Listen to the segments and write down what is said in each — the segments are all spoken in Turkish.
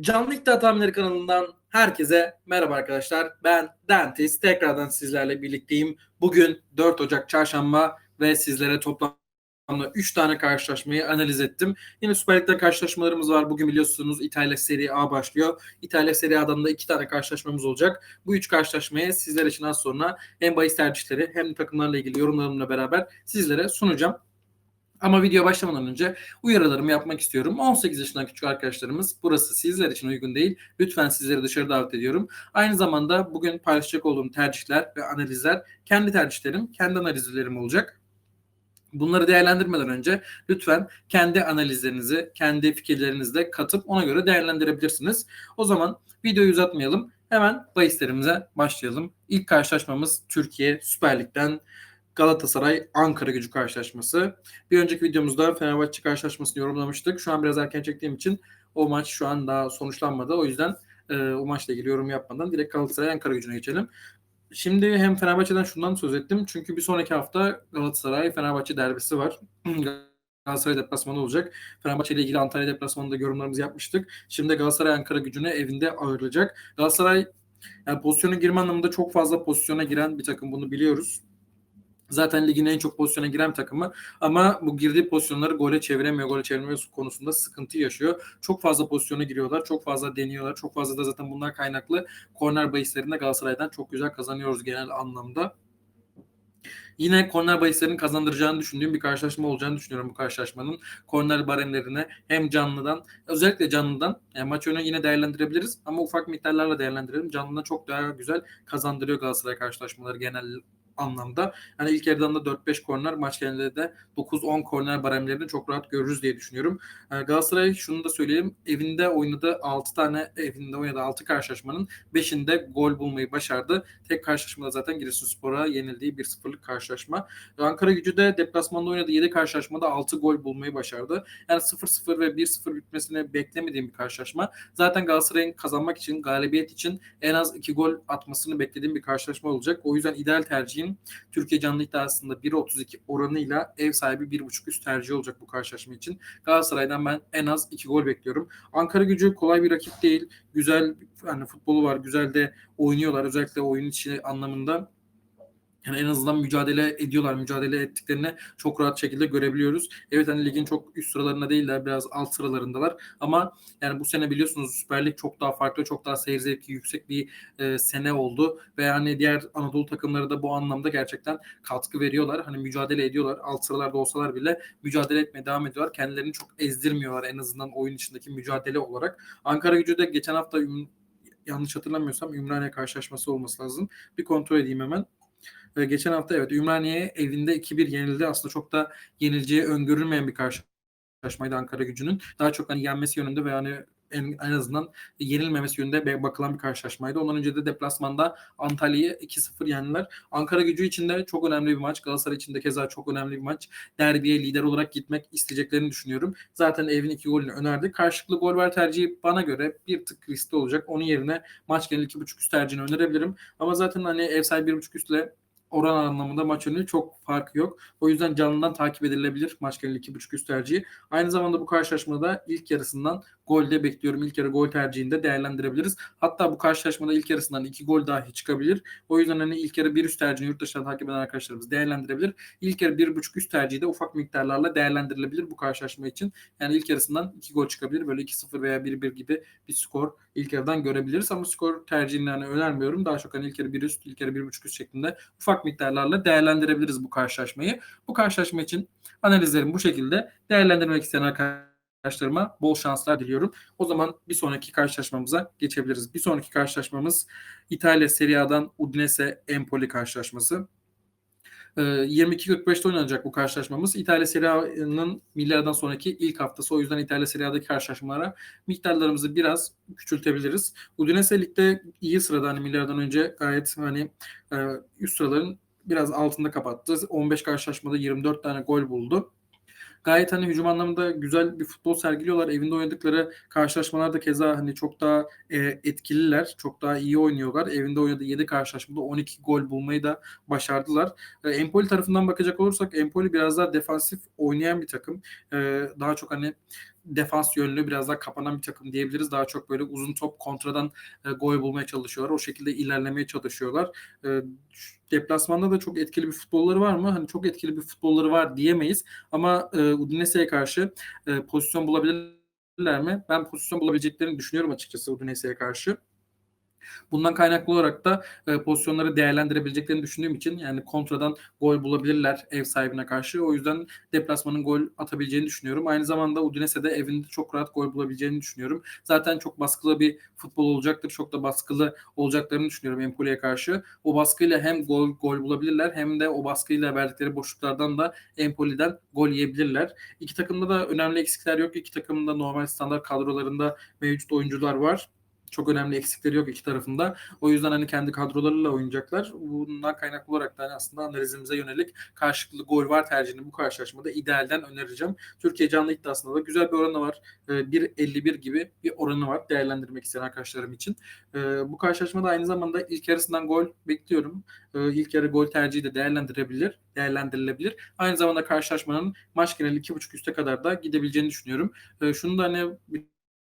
Canlı İddia Tahminleri kanalından herkese merhaba arkadaşlar. Ben Dentist. Tekrardan sizlerle birlikteyim. Bugün 4 Ocak Çarşamba ve sizlere toplamda 3 tane karşılaşmayı analiz ettim. Yine Süper Lig'de karşılaşmalarımız var. Bugün biliyorsunuz İtalya Serie A başlıyor. İtalya Serie A'dan da 2 tane karşılaşmamız olacak. Bu 3 karşılaşmayı sizler için az sonra hem bahis tercihleri hem de takımlarla ilgili yorumlarımla beraber sizlere sunacağım. Ama video başlamadan önce uyarılarımı yapmak istiyorum. 18 yaşından küçük arkadaşlarımız burası sizler için uygun değil. Lütfen sizleri dışarı davet ediyorum. Aynı zamanda bugün paylaşacak olduğum tercihler ve analizler kendi tercihlerim, kendi analizlerim olacak. Bunları değerlendirmeden önce lütfen kendi analizlerinizi, kendi fikirlerinizle katıp ona göre değerlendirebilirsiniz. O zaman videoyu uzatmayalım. Hemen bahislerimize başlayalım. İlk karşılaşmamız Türkiye Süper Lig'den Galatasaray Ankara gücü karşılaşması. Bir önceki videomuzda Fenerbahçe karşılaşmasını yorumlamıştık. Şu an biraz erken çektiğim için o maç şu an daha sonuçlanmadı. O yüzden e, o maçla ilgili yorum yapmadan direkt Galatasaray Ankara gücüne geçelim. Şimdi hem Fenerbahçe'den şundan söz ettim. Çünkü bir sonraki hafta Galatasaray Fenerbahçe derbisi var. Galatasaray deplasmanı olacak. Fenerbahçe ile ilgili Antalya deplasmanında yorumlarımızı yapmıştık. Şimdi Galatasaray Ankara gücüne evinde ağırlayacak. Galatasaray yani pozisyona girme anlamında çok fazla pozisyona giren bir takım bunu biliyoruz. Zaten ligin en çok pozisyona giren takımı ama bu girdiği pozisyonları gole çeviremiyor. Gole çevirme konusunda sıkıntı yaşıyor. Çok fazla pozisyona giriyorlar. Çok fazla deniyorlar. Çok fazla da zaten bunlar kaynaklı korner bahislerinde Galatasaray'dan çok güzel kazanıyoruz genel anlamda. Yine korner bahislerin kazandıracağını düşündüğüm bir karşılaşma olacağını düşünüyorum bu karşılaşmanın. Korner baremlerini hem canlıdan özellikle canlıdan yani maç önü yine değerlendirebiliriz ama ufak miktarlarla değerlendirelim. Canlıdan çok daha güzel kazandırıyor Galatasaray karşılaşmaları genel anlamda. Yani ilk yarıdan da 4-5 korner maç genelinde de 9-10 korner baremlerini çok rahat görürüz diye düşünüyorum. Ee, Galatasaray şunu da söyleyeyim. Evinde oynadı 6 tane evinde oynadı 6 karşılaşmanın 5'inde gol bulmayı başardı. Tek karşılaşmada zaten Giresunspor'a yenildiği 1-0'lık karşılaşma. Ankara gücü de deplasmanda oynadı 7 karşılaşmada 6 gol bulmayı başardı. Yani 0-0 ve 1-0 bitmesini beklemediğim bir karşılaşma. Zaten Galatasaray'ın kazanmak için, galibiyet için en az 2 gol atmasını beklediğim bir karşılaşma olacak. O yüzden ideal tercihim Beşiktaş'ın Türkiye canlı iddiasında 1.32 oranıyla ev sahibi 1.5 üst tercih olacak bu karşılaşma için. Galatasaray'dan ben en az 2 gol bekliyorum. Ankara gücü kolay bir rakip değil. Güzel yani futbolu var. Güzel de oynuyorlar. Özellikle oyun içi anlamında yani en azından mücadele ediyorlar. Mücadele ettiklerini çok rahat şekilde görebiliyoruz. Evet hani ligin çok üst sıralarında değiller. Biraz alt sıralarındalar. Ama yani bu sene biliyorsunuz Süper Lig çok daha farklı, çok daha seyir zevki yüksek bir e, sene oldu. Ve yani diğer Anadolu takımları da bu anlamda gerçekten katkı veriyorlar. Hani mücadele ediyorlar. Alt sıralarda olsalar bile mücadele etmeye devam ediyorlar. Kendilerini çok ezdirmiyorlar en azından oyun içindeki mücadele olarak. Ankara gücü de geçen hafta yanlış hatırlamıyorsam Ümraniye karşılaşması olması lazım. Bir kontrol edeyim hemen. Ee, geçen hafta evet Ümraniye evinde 2-1 yenildi. Aslında çok da yenileceği öngörülmeyen bir karşılaşmaydı Ankara gücünün. Daha çok hani yenmesi yönünde ve hani en, en azından yenilmemesi yönünde bakılan bir karşılaşmaydı. Ondan önce de deplasmanda Antalya'yı 2-0 yendiler. Ankara gücü için de çok önemli bir maç. Galatasaray için de keza çok önemli bir maç. Derbiye lider olarak gitmek isteyeceklerini düşünüyorum. Zaten evin iki golünü önerdi. Karşılıklı gol var tercihi bana göre bir tık riskli olacak. Onun yerine maç genel 2.5 üst tercihini önerebilirim. Ama zaten hani ev sahibi 1.5 üstle oran anlamında maç önü çok farkı yok. O yüzden canlıdan takip edilebilir maç geneli 2.5 üst tercihi. Aynı zamanda bu karşılaşmada ilk yarısından golde bekliyorum. İlk yarı gol tercihinde değerlendirebiliriz. Hatta bu karşılaşmada ilk yarısından iki gol dahi çıkabilir. O yüzden hani ilk yarı bir üst tercihini yurt dışından takip eden arkadaşlarımız değerlendirebilir. İlk yarı bir buçuk üst tercihi de ufak miktarlarla değerlendirilebilir bu karşılaşma için. Yani ilk yarısından iki gol çıkabilir. Böyle 2-0 veya 1-1 gibi bir skor ilk yarıdan görebiliriz. Ama skor tercihini hani önermiyorum. Daha çok hani ilk yarı bir üst, ilk yarı bir buçuk üst şeklinde ufak miktarlarla değerlendirebiliriz bu karşılaşmayı. Bu karşılaşma için analizlerim bu şekilde. Değerlendirmek isteyen arkadaşlar arkadaşlarıma bol şanslar diliyorum. O zaman bir sonraki karşılaşmamıza geçebiliriz. Bir sonraki karşılaşmamız İtalya Serie A'dan Udinese Empoli karşılaşması. 22.45'te ee, oynanacak bu karşılaşmamız. İtalya Serie A'nın Milyar'dan sonraki ilk haftası. O yüzden İtalya Serie A'daki karşılaşmalara miktarlarımızı biraz küçültebiliriz. Udinese Lig'de iyi sırada hani Milyar'dan önce gayet hani e, üst sıraların biraz altında kapattı. 15 karşılaşmada 24 tane gol buldu gayet hani hücum anlamında güzel bir futbol sergiliyorlar. Evinde oynadıkları karşılaşmalarda keza hani çok daha e, etkililer. Çok daha iyi oynuyorlar. Evinde oynadığı 7 karşılaşmada 12 gol bulmayı da başardılar. E, Empoli tarafından bakacak olursak Empoli biraz daha defansif oynayan bir takım. E, daha çok hani defans yönlü biraz daha kapanan bir takım diyebiliriz. Daha çok böyle uzun top kontradan e, gol bulmaya çalışıyorlar. O şekilde ilerlemeye çalışıyorlar. E, deplasmanda da çok etkili bir futbolları var mı? Hani çok etkili bir futbolları var diyemeyiz. Ama e, Udinese'ye karşı e, pozisyon bulabilirler mi? Ben pozisyon bulabileceklerini düşünüyorum açıkçası Udinese'ye karşı. Bundan kaynaklı olarak da e, pozisyonları değerlendirebileceklerini düşündüğüm için yani kontradan gol bulabilirler ev sahibine karşı. O yüzden deplasmanın gol atabileceğini düşünüyorum. Aynı zamanda Udinese de evinde çok rahat gol bulabileceğini düşünüyorum. Zaten çok baskılı bir futbol olacaktır. Çok da baskılı olacaklarını düşünüyorum Empoli'ye karşı. O baskıyla hem gol gol bulabilirler hem de o baskıyla verdikleri boşluklardan da Empoli'den gol yiyebilirler. İki takımda da önemli eksikler yok. İki takımda normal standart kadrolarında mevcut oyuncular var çok önemli eksikleri yok iki tarafında. O yüzden hani kendi kadrolarıyla oynayacaklar. Bundan kaynaklı olarak da hani aslında analizimize yönelik karşılıklı gol var tercihini bu karşılaşmada idealden önereceğim. Türkiye canlı iddiasında da güzel bir oranı var. 1.51 ee, gibi bir oranı var değerlendirmek isteyen arkadaşlarım için. Ee, bu karşılaşmada aynı zamanda ilk yarısından gol bekliyorum. Ee, ilk yarı gol tercihi de değerlendirebilir, değerlendirilebilir. Aynı zamanda karşılaşmanın maç geneli 2.5 üste kadar da gidebileceğini düşünüyorum. Şunu da hani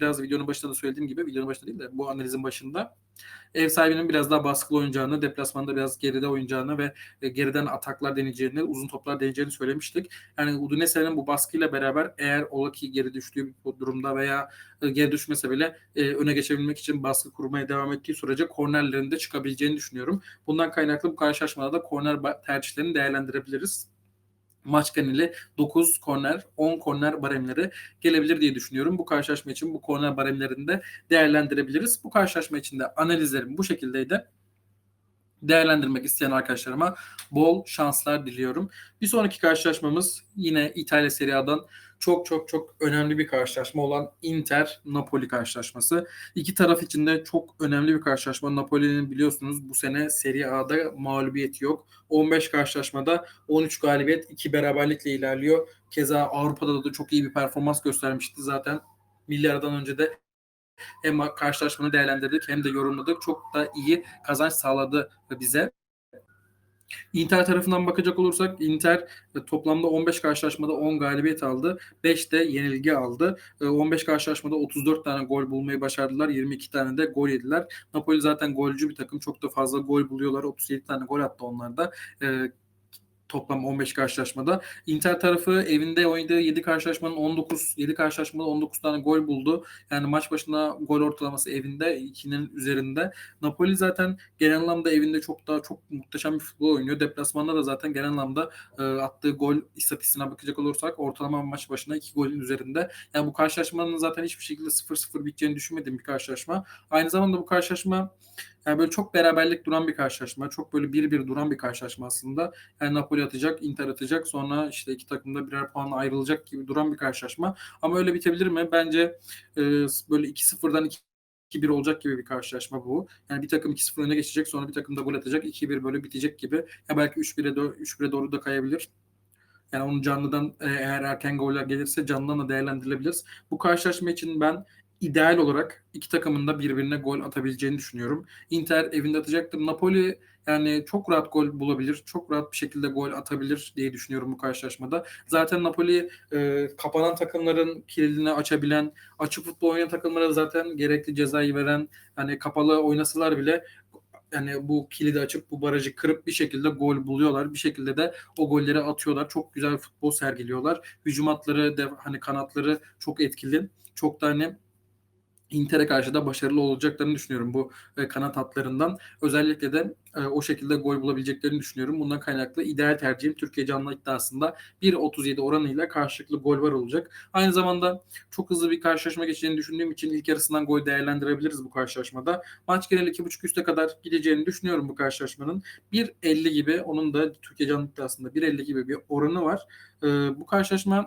biraz videonun başında da söylediğim gibi videonun başında değil de bu analizin başında ev sahibinin biraz daha baskılı oynayacağını, deplasmanda biraz geride oynayacağını ve e, geriden ataklar deneyeceğini, uzun toplar deneyeceğini söylemiştik. Yani Udinese'nin bu baskıyla beraber eğer ola ki geri düştüğü bir durumda veya e, geri düşmese bile e, öne geçebilmek için baskı kurmaya devam ettiği sürece kornerlerinde çıkabileceğini düşünüyorum. Bundan kaynaklı bu karşılaşmada da korner tercihlerini değerlendirebiliriz maç geneli 9 korner, 10 korner baremleri gelebilir diye düşünüyorum. Bu karşılaşma için bu korner baremlerini de değerlendirebiliriz. Bu karşılaşma için de analizlerim bu şekildeydi. Değerlendirmek isteyen arkadaşlarıma bol şanslar diliyorum. Bir sonraki karşılaşmamız yine İtalya Serie A'dan çok çok çok önemli bir karşılaşma olan Inter Napoli karşılaşması. İki taraf için de çok önemli bir karşılaşma. Napoli'nin biliyorsunuz bu sene Serie A'da mağlubiyeti yok. 15 karşılaşmada 13 galibiyet, 2 beraberlikle ilerliyor. Keza Avrupa'da da çok iyi bir performans göstermişti zaten. Milyardan önce de hem karşılaşmanı değerlendirdik hem de yorumladık. Çok da iyi kazanç sağladı bize. Inter tarafından bakacak olursak Inter e, toplamda 15 karşılaşmada 10 galibiyet aldı. 5 de yenilgi aldı. 15 e, karşılaşmada 34 tane gol bulmayı başardılar. 22 tane de gol yediler. Napoli zaten golcü bir takım. Çok da fazla gol buluyorlar. 37 tane gol attı onlar da. E, toplam 15 karşılaşmada. Inter tarafı evinde oynadığı 7 karşılaşmanın 19 7 karşılaşmada 19 tane gol buldu. Yani maç başına gol ortalaması evinde 2'nin üzerinde. Napoli zaten genel anlamda evinde çok daha çok muhteşem bir futbol oynuyor. Deplasmanda da zaten genel anlamda e, attığı gol istatistiğine bakacak olursak ortalama maç başına 2 golün üzerinde. Yani bu karşılaşmanın zaten hiçbir şekilde 0-0 biteceğini düşünmediğim bir karşılaşma. Aynı zamanda bu karşılaşma yani böyle çok beraberlik duran bir karşılaşma. Çok böyle bir bir duran bir karşılaşma aslında. Yani Napoli atacak, Inter atacak. Sonra işte iki takım da birer puan ayrılacak gibi duran bir karşılaşma. Ama öyle bitebilir mi? Bence e, böyle 2-0'dan 2 1 olacak gibi bir karşılaşma bu. Yani bir takım 2-0 öne geçecek sonra bir takım da gol atacak. 2-1 böyle bitecek gibi. Ya belki 3-1'e do- 3-1'e doğru da kayabilir. Yani onu canlıdan e, eğer erken goller gelirse canlıdan da değerlendirilebiliriz. Bu karşılaşma için ben ideal olarak iki takımın da birbirine gol atabileceğini düşünüyorum. Inter evinde atacaktır. Napoli yani çok rahat gol bulabilir. Çok rahat bir şekilde gol atabilir diye düşünüyorum bu karşılaşmada. Zaten Napoli e, kapanan takımların kilidini açabilen, açık futbol oynayan takımlara zaten gerekli cezayı veren, hani kapalı oynasalar bile yani bu kilidi açıp bu barajı kırıp bir şekilde gol buluyorlar. Bir şekilde de o golleri atıyorlar. Çok güzel futbol sergiliyorlar. Hücum hatları, hani kanatları çok etkili. Çok da hani Inter'e karşı da başarılı olacaklarını düşünüyorum bu e, kanat hatlarından. Özellikle de e, o şekilde gol bulabileceklerini düşünüyorum. Bundan kaynaklı ideal tercihim Türkiye canlı iddiasında 1.37 oranıyla karşılıklı gol var olacak. Aynı zamanda çok hızlı bir karşılaşma geçeceğini düşündüğüm için ilk yarısından gol değerlendirebiliriz bu karşılaşmada. Maç geneli 2.5 üste kadar gideceğini düşünüyorum bu karşılaşmanın. 1.50 gibi onun da Türkiye canlı iddiasında 1.50 gibi bir oranı var. E, bu karşılaşma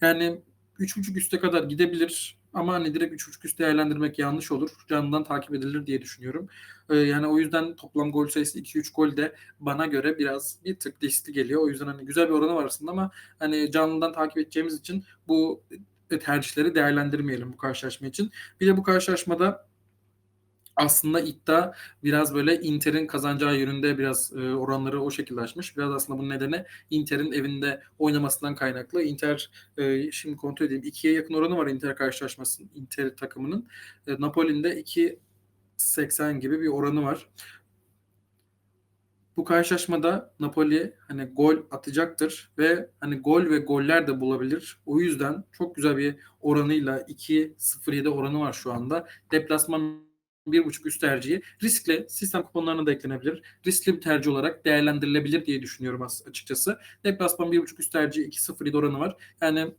yani 3.5 üste kadar gidebilir ama hani direkt 3.5 üst değerlendirmek yanlış olur. Canından takip edilir diye düşünüyorum. Ee, yani o yüzden toplam gol sayısı 2-3 gol de bana göre biraz bir tık riskli geliyor. O yüzden hani güzel bir oranı var aslında ama hani canlıdan takip edeceğimiz için bu tercihleri değerlendirmeyelim bu karşılaşma için. Bir de bu karşılaşmada aslında iddia biraz böyle Inter'in kazanacağı yönünde biraz e, oranları o şekilde açmış. Biraz aslında bunun nedeni Inter'in evinde oynamasından kaynaklı. Inter e, şimdi kontrol edeyim. 2'ye yakın oranı var Inter karşılaşmasının. Inter takımının. E, Napoli'nin de 2.80 gibi bir oranı var. Bu karşılaşmada Napoli hani gol atacaktır ve hani gol ve goller de bulabilir. O yüzden çok güzel bir oranıyla 2.07 oranı var şu anda. Deplasman 1.5 üst tercihi riskli sistem kuponlarına da eklenebilir. Riskli bir tercih olarak değerlendirilebilir diye düşünüyorum açıkçası. Deplasman 1.5 üst tercihi 2.07 oranı var. Yani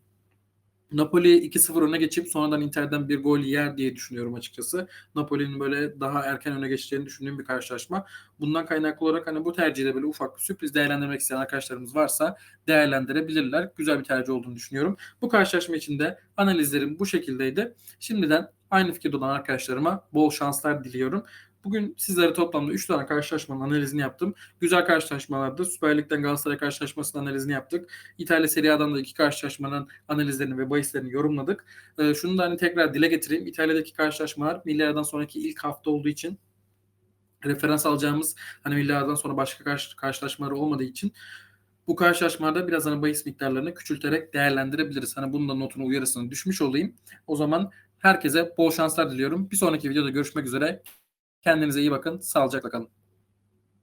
Napoli 2-0 öne geçip sonradan Inter'den bir gol yer diye düşünüyorum açıkçası. Napoli'nin böyle daha erken öne geçeceğini düşündüğüm bir karşılaşma. Bundan kaynaklı olarak hani bu tercihde böyle ufak bir sürpriz değerlendirmek isteyen arkadaşlarımız varsa değerlendirebilirler. Güzel bir tercih olduğunu düşünüyorum. Bu karşılaşma için de analizlerim bu şekildeydi. Şimdiden aynı fikirde olan arkadaşlarıma bol şanslar diliyorum. Bugün sizlere toplamda 3 tane karşılaşmanın analizini yaptım. Güzel karşılaşmalardı. Süper Lig'den Galatasaray karşılaşmasının analizini yaptık. İtalya Serie A'dan da iki karşılaşmanın analizlerini ve bahislerini yorumladık. Ee, şunu da hani tekrar dile getireyim. İtalya'daki karşılaşmalar Milli sonraki ilk hafta olduğu için referans alacağımız hani Milli sonra başka karşı, karşılaşmaları olmadığı için bu karşılaşmalarda biraz hani bahis miktarlarını küçülterek değerlendirebiliriz. Hani bunun da notunu uyarısını düşmüş olayım. O zaman herkese bol şanslar diliyorum. Bir sonraki videoda görüşmek üzere. Kendinize iyi bakın. Sağlıcakla kalın.